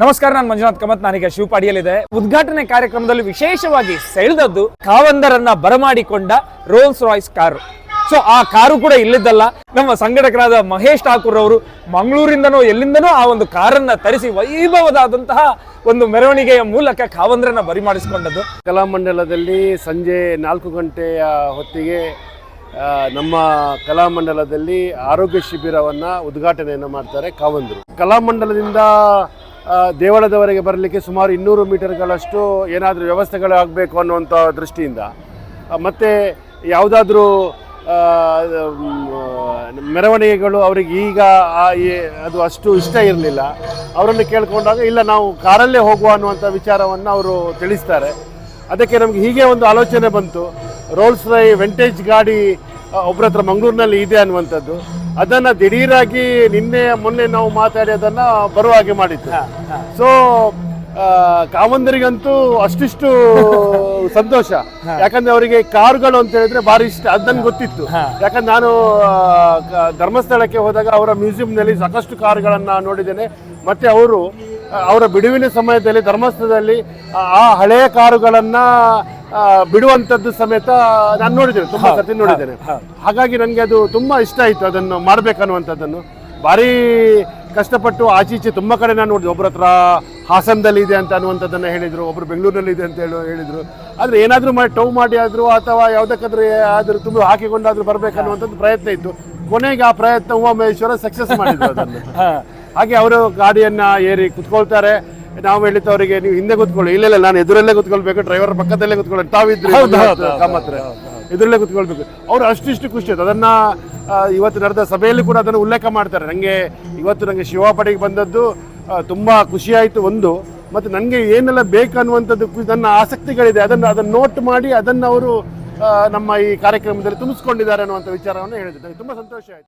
ನಮಸ್ಕಾರ, ನಾನು ಮಂಜುನಾಥ್ ಕಮತ್. ನಾನೀಗ ಶಿವಪಾಡಿಯಲ್ಲಿದೆ ಉದ್ಘಾಟನೆ ಕಾರ್ಯಕ್ರಮದಲ್ಲಿ ವಿಶೇಷವಾಗಿ ಸೆಳೆದದ್ದು ಕಾವಂದರನ್ನ ಬರಮಾಡಿಕೊಂಡ ರೋಲ್ಸ್ ರಾಯ್ಸ್ ಕಾರು. ಸೊ ಆ ಕಾರು ಕೂಡ ಇಲ್ಲಿದ್ದಲ್ಲ. ನಮ್ಮ ಸಂಘಟಕರಾದ ಮಹೇಶ್ ಠಾಕೂರ್ ಅವರು ಮಂಗಳೂರಿಂದನೋ ಎಲ್ಲಿಂದನೋ ಆ ಒಂದು ಕಾರನ್ನ ತರಿಸಿ ವೈಭವದಾದಂತಹ ಒಂದು ಮೆರವಣಿಗೆಯ ಮೂಲಕ ಕಾವಂದರನ್ನ ಬರಿಮಾಡಿಸಿಕೊಂಡದ್ದು. ಕಲಾಮಂಡಲದಲ್ಲಿ ಸಂಜೆ ನಾಲ್ಕು ಗಂಟೆಯ ಹೊತ್ತಿಗೆ ನಮ್ಮ ಕಲಾಮಂಡಲದಲ್ಲಿ ಆರೋಗ್ಯ ಶಿಬಿರವನ್ನು ಉದ್ಘಾಟನೆಯನ್ನು ಮಾಡ್ತಾರೆ ಕಾವಂದರು. ಕಲಾಮಂಡಲದಿಂದ ದೇವಳದವರೆಗೆ ಬರಲಿಕ್ಕೆ ಸುಮಾರು ಇನ್ನೂರು ಮೀಟರ್ಗಳಷ್ಟು ಏನಾದರೂ ವ್ಯವಸ್ಥೆಗಳು ಆಗಬೇಕು ಅನ್ನುವಂಥ ದೃಷ್ಟಿಯಿಂದ. ಮತ್ತು ಯಾವುದಾದ್ರೂ ಮೆರವಣಿಗೆಗಳು ಅವರಿಗೆ ಈಗ ಅದು ಅಷ್ಟು ಇಷ್ಟ ಇರಲಿಲ್ಲ. ಅವರನ್ನು ಕೇಳಿಕೊಂಡಾಗ, ಇಲ್ಲ, ನಾವು ಕಾರಲ್ಲೇ ಹೋಗುವ ಅನ್ನುವಂಥ ವಿಚಾರವನ್ನು ಅವರು ತಿಳಿಸ್ತಾರೆ. ಅದಕ್ಕೆ ನಮಗೆ ಹೀಗೆ ಒಂದು ಆಲೋಚನೆ ಬಂತು. ರೋಲ್ಸ್ ರೈ ವೆಂಟೇಜ್ ಗಾಡಿ ಒಬ್ಬರ ಹತ್ರ ಮಂಗಳೂರಿನಲ್ಲಿ ಇದೆ ಅನ್ನುವಂಥದ್ದು. ಅದನ್ನು ದಿಢೀರಾಗಿ ನಿನ್ನೆ ಮೊನ್ನೆ ನಾವು ಮಾತಾಡಿ ಅದನ್ನ ಬರುವ ಹಾಗೆ ಮಾಡಿದ್ದು. ಸೊ ಕಾಮಂದರಿಗಂತೂ ಅಷ್ಟಿಷ್ಟು ಸಂತೋಷ. ಯಾಕಂದ್ರೆ ಅವರಿಗೆ ಕಾರುಗಳು ಅಂತ ಹೇಳಿದ್ರೆ ಭಾರಿ ಇಷ್ಟ. ಅದು ನನ್ಗೆ ಗೊತ್ತಿತ್ತು. ಯಾಕಂದ್ರೆ ನಾನು ಧರ್ಮಸ್ಥಳಕ್ಕೆ ಹೋದಾಗ ಅವರ ಮ್ಯೂಸಿಯಂನಲ್ಲಿ ಸಾಕಷ್ಟು ಕಾರುಗಳನ್ನ ನೋಡಿದ್ದೇನೆ. ಮತ್ತೆ ಅವರು ಅವರ ಬಿಡುವಿನ ಸಮಯದಲ್ಲಿ ಧರ್ಮಸ್ಥಳದಲ್ಲಿ ಆ- ಹಳೆಯ ಕಾರುಗಳನ್ನ ಬಿಡುವಂಥದ್ದು ಸಮೇತ ನಾನು ನೋಡಿದ್ದೇನೆ ತುಂಬಾ ಸರ್ತಿ ನೋಡಿದ್ದೇನೆ. ಹಾಗಾಗಿ ನನಗೆ ಅದು ತುಂಬಾ ಇಷ್ಟ ಆಯಿತು ಅದನ್ನು ಮಾಡ್ಬೇಕನ್ನುವಂಥದ್ದನ್ನು. ಭಾರಿ ಕಷ್ಟಪಟ್ಟು ಆಚೀಚೆ ತುಂಬ ಕಡೆ ನಾನು ನೋಡಿದೆ ಒಬ್ಬರ ಹತ್ರ ಹಾಸನದಲ್ಲಿ ಇದೆ ಅಂತ ಅನ್ನುವಂಥದ್ದನ್ನು ಹೇಳಿದರು ಒಬ್ಬರು ಬೆಂಗಳೂರಿನಲ್ಲಿ ಇದೆ ಅಂತ ಹೇಳಿ ಹೇಳಿದರು. ಆದರೆ ಏನಾದರೂ ಮಾಡಿ ಟೌ ಮಾಡಿ ಆದರೂ ಅಥವಾ ಯಾವುದಕ್ಕಾದ್ರೂ ಆದರೂ ತುಂಬ ಹಾಕಿಕೊಂಡಾದರೂ ಬರಬೇಕನ್ನುವಂಥದ್ದು ಪ್ರಯತ್ನ ಇತ್ತು. ಕೊನೆಗೆ ಆ ಪ್ರಯತ್ನ ಉಮಾಮಹೇಶ್ವರ ಸಕ್ಸಸ್ ಮಾಡಿದ್ರು ಅದನ್ನು. ಹಾಗೆ ಅವರು ಗಾಡಿಯನ್ನ ಏರಿ ಕುತ್ಕೊಳ್ತಾರೆ. ನಾವು ಹೇಳಿದ್ದು ಅವರಿಗೆ ನೀವು ಹಿಂದೆ ಕುತ್ಕೊಳ್ಳಿ. ಇಲ್ಲ ಇಲ್ಲ ನಾನು ಎದುರಲ್ಲೇ ಕುತ್ಕೊಳ್ಬೇಕು ಡ್ರೈವರ್ ಪಕ್ಕದಲ್ಲೇ ಕುತ್ಕೊಳ್ಳಿ ತಾವಿದ್ರೆ ಎದುರಲ್ಲೇ ಕುತ್ಕೊಳ್ಬೇಕು. ಅವ್ರು ಅಷ್ಟಿಷ್ಟು ಖುಷಿ ಆಯ್ತು. ಅದನ್ನ ಇವತ್ತು ನಡೆದ ಸಭೆಯಲ್ಲಿ ಕೂಡ ಅದನ್ನು ಉಲ್ಲೇಖ ಮಾಡ್ತಾರೆ. ನನಗೆ ಇವತ್ತು ನನಗೆ ಶಿವಪಡೆಗೆ ಬಂದದ್ದು ತುಂಬಾ ಖುಷಿ ಆಯಿತು ಒಂದು. ಮತ್ತು ನನಗೆ ಏನೆಲ್ಲ ಬೇಕು ಅನ್ನುವಂಥದ್ದು ಕು- ನನ್ನ ಆಸಕ್ತಿಗಳಿದೆ. ಅದನ್ನು ಅದನ್ನು ನೋಟ್ ಮಾಡಿ ಅದನ್ನು ಅವರು ನಮ್ಮ ಈ ಕಾರ್ಯಕ್ರಮದಲ್ಲಿ ತುಂಬಿಸ್ಕೊಂಡಿದ್ದಾರೆ ಅನ್ನುವಂಥ ವಿಚಾರವನ್ನು ಹೇಳಿದ್ದಾರೆ. ತುಂಬ ಸಂತೋಷ ಆಯಿತು.